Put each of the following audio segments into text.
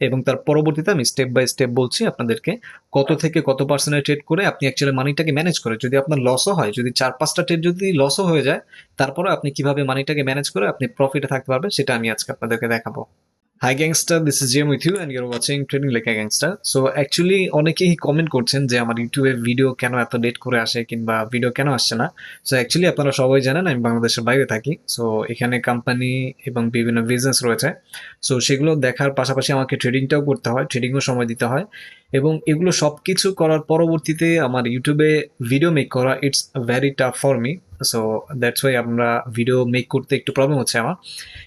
এবং তার পরবর্তীতে আমি স্টেপ বাই স্টেপ বলছি আপনাদেরকে কত থেকে কত পার্সেন্টে ট্রেড করে আপনি অ্যাকচুয়ালি মানিটাকে ম্যানেজ করে। যদি আপনার লসও হয়, যদি চার, পাঁচটা ট্রেড যদি লসও হয়ে যায় তারপরে আপনি কীভাবে মানিটাকে ম্যানেজ করে আপনি প্রফিটে থাকতে পারবেন, সেটা আমি আজকে আপনাদেরকে দেখাবো। Hi gangster this is Jem with you and you're watching trading লেখা গ্যাংস্টার সো অ্যাকচুয়ালি অনেকেই কমেন্ট করছেন যে আমার ইউটিউবে ভিডিও কেন এত লেট করে আসে কিংবা ভিডিও কেন আসছে না? সো অ্যাকচুয়ালি আপনারা সবাই জানেন, আমি বাংলাদেশের বাইরে থাকি। সো এখানে কোম্পানি এবং বিভিন্ন বিজনেস রয়েছে। সো সেগুলো দেখার পাশাপাশি আমাকে ট্রেডিংটাও করতে হয় ট্রেডিংও সময় দিতে হয়। এবং এগুলো সব কিছু করার পরবর্তীতে আমার ইউটিউবে ভিডিও মেক করা it's very tough for me so that's why আমরা ভিডিও মেক করতে একটু প্রবলেম হচ্ছে আমার।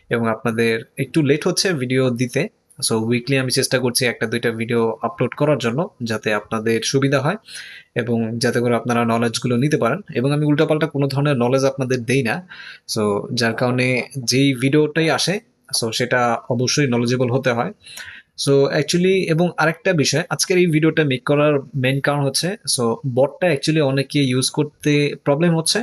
এবং আপনাদের একটু লেট হচ্ছে ভিডিও দিতে। সো উইকলি আমি চেষ্টা করছি একটা দুইটা ভিডিও আপলোড করার জন্য, যাতে আপনাদের সুবিধা হয় এবং যাতে করে আপনারা নলেজগুলো নিতে পারেন। এবং আমি উল্টাপাল্টা কোনো ধরনের নলেজ আপনাদের দেই না। সো যার কারণে যেই ভিডিওটাই আসে সো সেটা অবশ্যই নলেজেবল হতে হয়। সো অ্যাকচুয়ালি এবং আরেকটা বিষয়, আজকের এই ভিডিওটা মেক করার মেন কারণ হচ্ছে সো বটটা অ্যাকচুয়ালি অনেকে ইউজ করতে প্রবলেম হচ্ছে।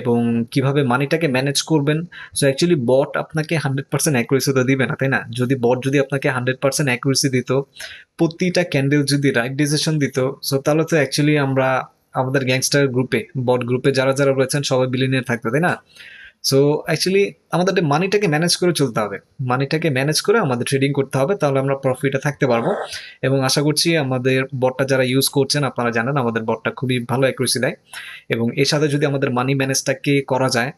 এবং কীভাবে মানিটাকে ম্যানেজ করবেন? সো অ্যাকচুয়ালি বট আপনাকে হান্ড্রেড পার্সেন্ট অ্যাকুরেসি তো দিবে না, তাই না? যদি বট যদি আপনাকে হান্ড্রেড পার্সেন্ট অ্যাকুরেসি দিত, প্রতিটা ক্যান্ডেল যদি রাইট ডিসিশন দিত সো তাহলে তো অ্যাকচুয়ালি আমরা আমাদের গ্যাংস্টার গ্রুপে বট গ্রুপে যারা যারা রয়েছেন সবাই বিলিনিয়ার থাকতো, তাই না? সো অ্যাকচুয়ালি আমাদের মানিটাকে ম্যানেজ করে চলতে হবে। মানিটাকে ম্যানেজ করে আমাদের ট্রেডিং করতে হবে, তাহলে আমরা প্রফিটে থাকতে পারব। এবং আশা করছি আমাদের বটটা যারা ইউজ করছেন, আপনারা জানেন আমাদের বটটা খুবই ভালো অ্যাকুরেসি দেয়। এবং এর সাথে যদি আমাদের মানি ম্যানেজটাকে করা যায়,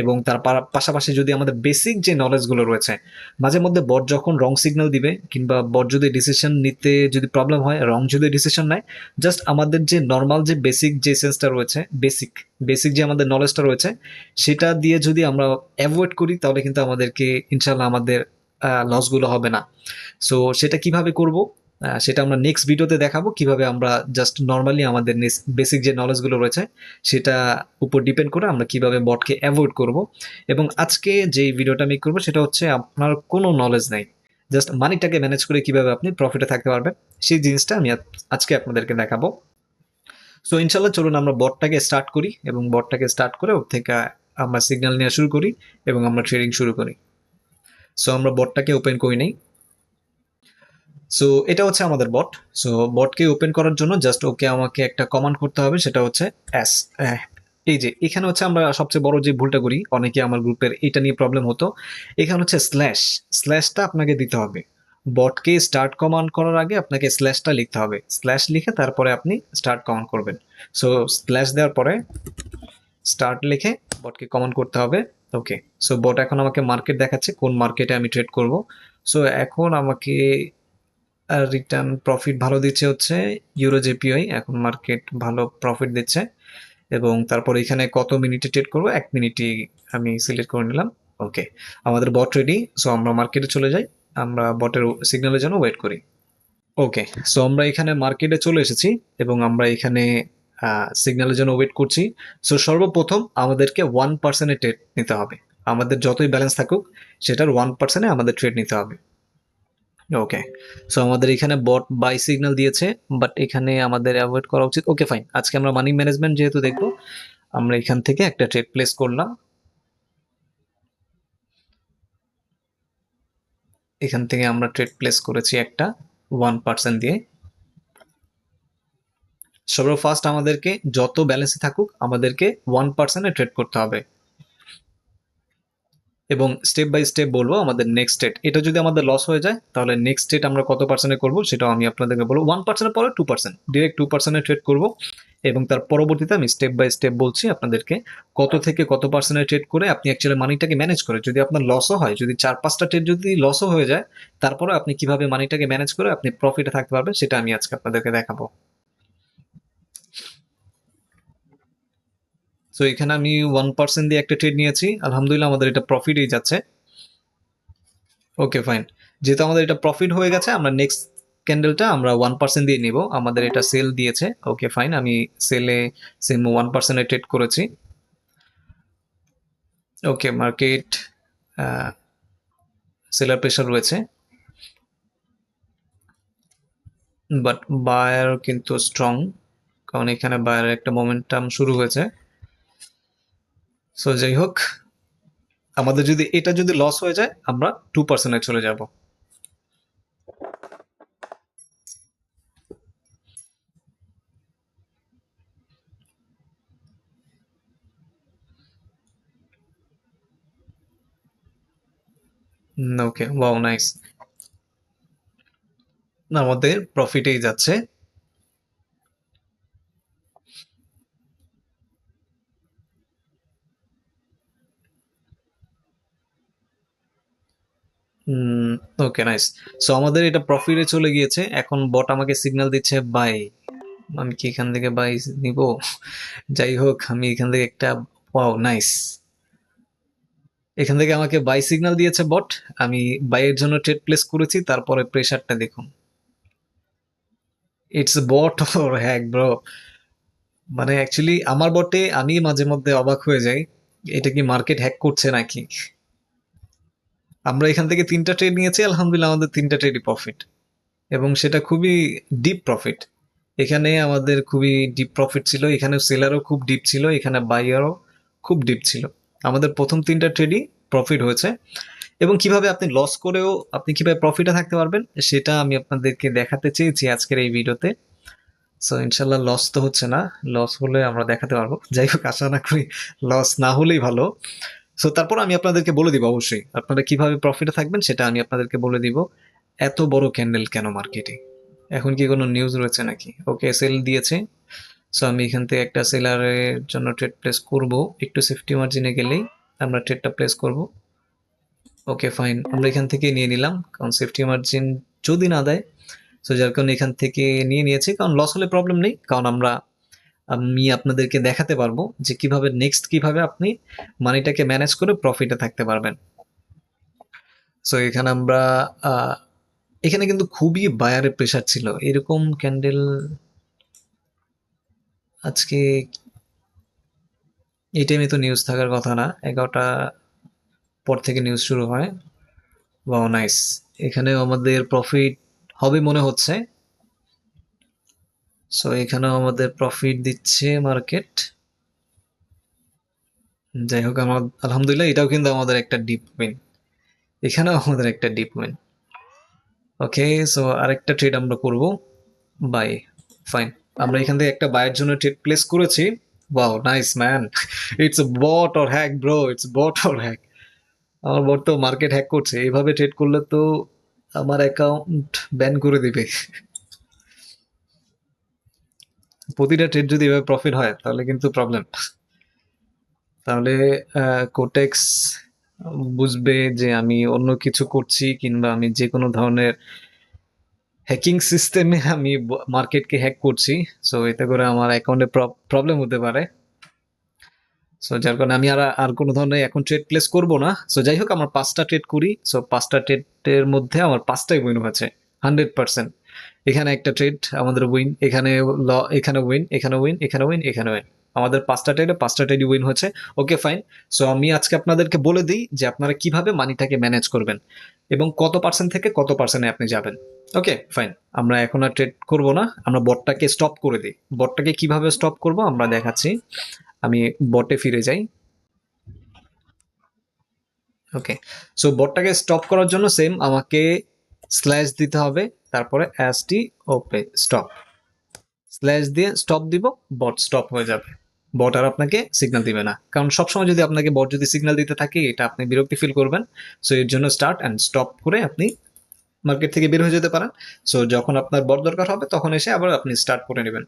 এবং তার পাশাপাশি যদি আমাদের বেসিক যে নলেজগুলো রয়েছে, মাঝে মধ্যে বট যখন রং সিগন্যাল দিবে, কিংবা বট যদি ডিসিশন নিতে যদি প্রবলেম হয় রং যদি ডিসিশন নেয় জাস্ট আমাদের যে নর্মাল যে বেসিক যে সেন্সটা রয়েছে বেসিক বেসিক যে আমাদের নলেজটা রয়েছে, সেটা দিয়ে যদি আমরা অ্যাভয়েড করি, তাহলে কিন্তু আমাদেরকে ইনশাল্লাহ আমাদের লসগুলো হবে না। সো সেটা কীভাবে করব? সেটা আমরা নেক্সট ভিডিওতে দেখাবো, কীভাবে আমরা জাস্ট নর্মালি আমাদের বেসিক যে নলেজগুলো রয়েছে, সেটা উপর ডিপেন্ড করে আমরা কীভাবে বটকে অ্যাভয়েড করব। এবং আজকে যে ভিডিওটা আমি করব, সেটা হচ্ছে আপনার কোনো নলেজ নেই। জাস্ট মানিটাকে ম্যানেজ করে কীভাবে আপনি প্রফিটে থাকতে পারবেন, সেই জিনিসটা আমি আজকে আপনাদেরকে দেখাবো। সো ইনশাল্লাহ চলুন আমরা বটটাকে স্টার্ট করি, এবং বটটাকে স্টার্ট করে ওর থেকে আমরা সিগন্যাল নেওয়া শুরু করি এবং আমরা ট্রেডিং শুরু করি। সো আমরা বটটাকে ওপেন করি নেই। সো এটা হচ্ছে আমাদের বট সো বটকে ওপেন করার জন্য জাস্ট ওকে আমাকে একটা কমান্ড করতে হবে, সেটা হচ্ছে অ্যাস এই যে, এখানে হচ্ছে আমরা সবচেয়ে বড় যে ভুলটা করি, অনেকে আমার গ্রুপের এটা নিয়ে প্রবলেম হতো। এখানে হচ্ছে স্ল্যাশ স্ল্যাশটা আপনাকে দিতে হবে। বটকে স্টার্ট কমান্ড করার আগে আপনাকে স্ল্যাশটা লিখতে হবে। স্ল্যাশ লিখে তারপরে আপনি স্টার্ট কমান্ড করবেন। সো স্ল্যাশ দেওয়ার পরে স্টার্ট লিখে বটকে কমান্ড করতে হবে। ওকে সো বট এখন আমাকে মার্কেট দেখাচ্ছে, কোন মার্কেটে আমি ট্রেড করব। সো এখন আমাকে রিটার্ন প্রফিট ভালো দিচ্ছে হচ্ছে ইউরো জেপিআই এখন মার্কেট ভালো প্রফিট দিচ্ছে। এবং তারপর এখানে কত মিনিটে ট্রেড করব? এক মিনিটই আমি সিলেক্ট করে নিলাম। ওকে আমাদের বট রেডি সো আমরা মার্কেটে চলে যাই। আমরা বটের সিগন্যালের জন্য ওয়েট করি। ওকে সো আমরা এখানে মার্কেটে চলে এসেছি এবং আমরা এখানে সিগন্যালের জন্য ওয়েট করছি। সো সর্বপ্রথম আমাদেরকে ওয়ান পার্সেন্টে ট্রেড নিতে হবে। আমাদের যতই ব্যালেন্স থাকুক, সেটার ওয়ান পার্সেন্টে আমাদের ট্রেড নিতে হবে। ওকে সো আমাদের এখানে বট বাই সিগন্যাল দিয়েছে বাট এখানে আমাদের অ্যাভয়েড করা উচিত। ওকে ফাইন আজকে আমরা মানি ম্যানেজমেন্ট যেহেতু দেখব, আমরা এখান থেকে একটা ট্রেড প্লেস করলাম। এখান থেকে আমরা ট্রেড প্লেস করেছি একটা ওয়ান পার্সেন্ট দিয়ে। সর্বফার্স্ট আমাদেরকে যত ব্যালেন্সে থাকুক, আমাদেরকে ওয়ান পার্সেন্টে ট্রেড করতে হবে। এবং স্টেপ বাই স্টেপ বলব আমাদের নেক্সট স্টেট এটা যদি আমাদের লস হয়ে যায়, তাহলে নেক্সট স্টেট আমরা কত পার্সেন্টে করব, সেটাও আমি আপনাদেরকে বলব। ওয়ান পার্সেন্টের পরে টু পার্সেন্ট ডিরেক্ট টু পার্সেন্টে ট্রেড করব। এবং তার পরবর্তীতে আমি স্টেপ বাই স্টেপ বলছি আপনাদেরকে, কত থেকে কত পার্সেন্টে ট্রেড করে আপনি অ্যাকচুয়ালি মানিটাকে ম্যানেজ করে, যদি আপনার লসও হয়, যদি চার পাঁচটা ট্রেড যদি লসও হয়ে যায় তারপরে আপনি কীভাবে মানিটাকে ম্যানেজ করে আপনি প্রফিটে থাকতে পারবেন, সেটা আমি আজকে আপনাদেরকে দেখাবো। তো এখানে আমি ওয়ান পার্সেন্ট দিয়ে একটা ট্রেড নিয়েছি। আলহামদুলিল্লাহ, আমাদের এটা প্রফিটেই যাচ্ছে। ওকে ফাইন যেহেতু আমাদের এটা প্রফিট হয়ে গেছে, আমরা নেক্সট ক্যান্ডেলটা আমরা ওয়ান পার্সেন্ট দিয়ে নিব। আমাদের এটা সেল দিয়েছে। ওকে ফাইন আমি সেলে সেম ওয়ান পার্সেন্টে ট্রেড করেছি। ওকে মার্কেট সেলার প্রেশার রয়েছে। বাট বায়ার কিন্তু স্ট্রং কারণ এখানে বায়ারের একটা মোমেন্টাম শুরু হয়েছে। সো যাই হোক আমাদের যদি এটা যদি লস হয়ে যায়, আমরা টু পার্সেন্টে চলে যাব। ওকে ওয়াও নাইস আমাদের প্রফিটেই যাচ্ছে। ওকে নাইস সো আমাদের এটা প্রফিটে চলে গিয়েছে। এখন বট আমাকে সিগন্যাল দিচ্ছে বাই আমি কি এখান থেকে বাই নিব? যাই হোক, আমি এখান থেকে একটা ওয়াও নাইস এখান থেকে আমাকে বাই সিগন্যাল দিয়েছে বট আমি বাইয়ের জন্য ট্রেড প্লেস করেছি, তারপরে প্রেশারটা দেখুন। It's bot or hack bro মানে অ্যাকচুয়ালি আমার বটে আমি মাঝে মধ্যে অবাক হয়ে যাই, এটা কি মার্কেট হ্যাক করছে নাকি? আমরা এখান থেকে তিনটা ট্রেড নিয়েছি, আলহামদুলিল্লাহ আমাদের তিনটা ট্রেডই প্রফিট এবং সেটা খুবই ডিপ প্রফিট এখানে আমাদের খুবই ডিপ প্রফিট ছিল, এখানে সেলারও খুব ডিপ ছিল, এখানে বাইয়ারও খুব ডিপ ছিল। আমাদের প্রথম তিনটা ট্রেডই প্রফিট হয়েছে। এবং কীভাবে আপনি লস করেও আপনি কীভাবে প্রফিটে থাকতে পারবেন, সেটা আমি আপনাদেরকে দেখাতে চেয়েছি আজকের এই ভিডিওতে। সো ইনশাল্লাহ লস তো হচ্ছে না লস হলে আমরা দেখাতে পারব। যাই হোক, আশা না করি লস না হলেই ভালো। সো তারপর আমি আপনাদেরকে বলে দিব অবশ্যই, আপনারা কীভাবে প্রফিটে থাকবেন সেটা আমি আপনাদেরকে বলে দিব, এত বড় ক্যান্ডেল কেন মার্কেটে এখন কি কোনো নিউজ রয়েছে নাকি? ওকে সেল দিয়েছে। সো আমি এখান থেকে একটা সেলারের জন্য ট্রেড প্লেস করব, একটু সেফটি মার্জিনে গেলেই আমরা ট্রেডটা প্লেস করব। ওকে ফাইন আমরা এখান থেকে নিয়ে নিলাম, কারণ সেফটি মার্জিন যদি না দেয় সো যার কারণে এখান থেকে নিয়ে নিয়েছি, কারণ লস হলে প্রবলেম নেই, কারণ আমরা আমি আপনাদেরকে দেখাতে পারব যে কীভাবে নেক্সট কীভাবে আপনি মানিটাকে ম্যানেজ করে প্রফিটে থাকতে পারবেন। সো এখানে আমরা এখানে কিন্তু খুবই বায়ারের প্রেশার ছিল। এরকম ক্যান্ডেল আজকে এই টাইমে তো নিউজ থাকার কথা না। এগারোটা পর থেকে নিউজ শুরু হয়। বা নাইস এখানেও আমাদের প্রফিট হবে মনে হচ্ছে। সো এখানেও আমাদের প্রফিট দিচ্ছে মার্কেট যাই হোক আমার আলহামদুলিল্লাহ, এটাও কিন্তু আমাদের একটা ডিপ উইন এখানেও আমাদের একটা ডিপ উইন ওকে সো আরেকটা ট্রেড আমরা করব। বাই ফাইন আমরা এখান থেকে একটা বাইয়ের জন্য ট্রেড প্লেস করেছি। Wow nice man it's bot or hack bro it's bot or hack আমার বট তো মার্কেট হ্যাক করছে। এইভাবে ট্রেড করলে তো আমার অ্যাকাউন্ট ব্যান করে দিবে। প্রতিটা ট্রেড যদি এভাবে প্রফিট হয়, তাহলে কিন্তু প্রবলেম তাহলে কোটেক্স বুঝবে যে আমি অন্য কিছু করছি কিংবা আমি যে কোনো ধরনের হ্যাকিং সিস্টেমে আমি মার্কেটকে হ্যাক করছি। সো এতে করে আমার অ্যাকাউন্টে প্রবলেম হতে পারে। সো যার কারণে আমি আর আর কোনো ধরনের এখন ট্রেড প্লেস করব না। সো যাই হোক, আমার পাঁচটা ট্রেড করি। সো পাঁচটা ট্রেডের মধ্যে আমার পাঁচটাই উইন হয়েছে হান্ড্রেড পার্সেন্ট এখানে একটা ট্রেড আমাদের উইন এখানে ল, এখানে উইন এখানে উইন এখানে উইন এখানে উইন আমাদের পাঁচটা ট্রেডে পাঁচটা ট্রেডই উইন হচ্ছে। ওকে ফাইন সো আমি আজকে আপনাদেরকে বলে দিই যে আপনারা কীভাবে মানিটাকে ম্যানেজ করবেন এবং কত পার্সেন্ট থেকে কত পার্সেন্টে আপনি যাবেন। ওকে ফাইন আমরা এখন আর ট্রেড করব না। আমরা বটটাকে স্টপ করে দিই। বটটাকে কীভাবে স্টপ করব আমরা দেখাচ্ছি। আমি বটে ফিরে যাই। ওকে সো বটটাকে স্টপ করার জন্য সেম আমাকে স্ল্যাশ দিতে হবে, তারপরে এস টি, ওপে, স্টপ। স্ল্যাশ দিয়ে স্টপ দিব, বট স্টপ হয়ে যাবে। বট আর আপনাকে সিগনাল দিবে না। কারণ সবসময় যদি আপনাকে বট যদি সিগনাল দিতে থাকে, এটা আপনি বিরক্তি ফিল করবেন। সো এর জন্য স্টার্ট অ্যান্ড স্টপ করে আপনি মার্কেট থেকে বের হয়ে যেতে পারেন। সো যখন আপনার বট দরকার হবে, তখন এসে আবার আপনি স্টার্ট করে নেবেন।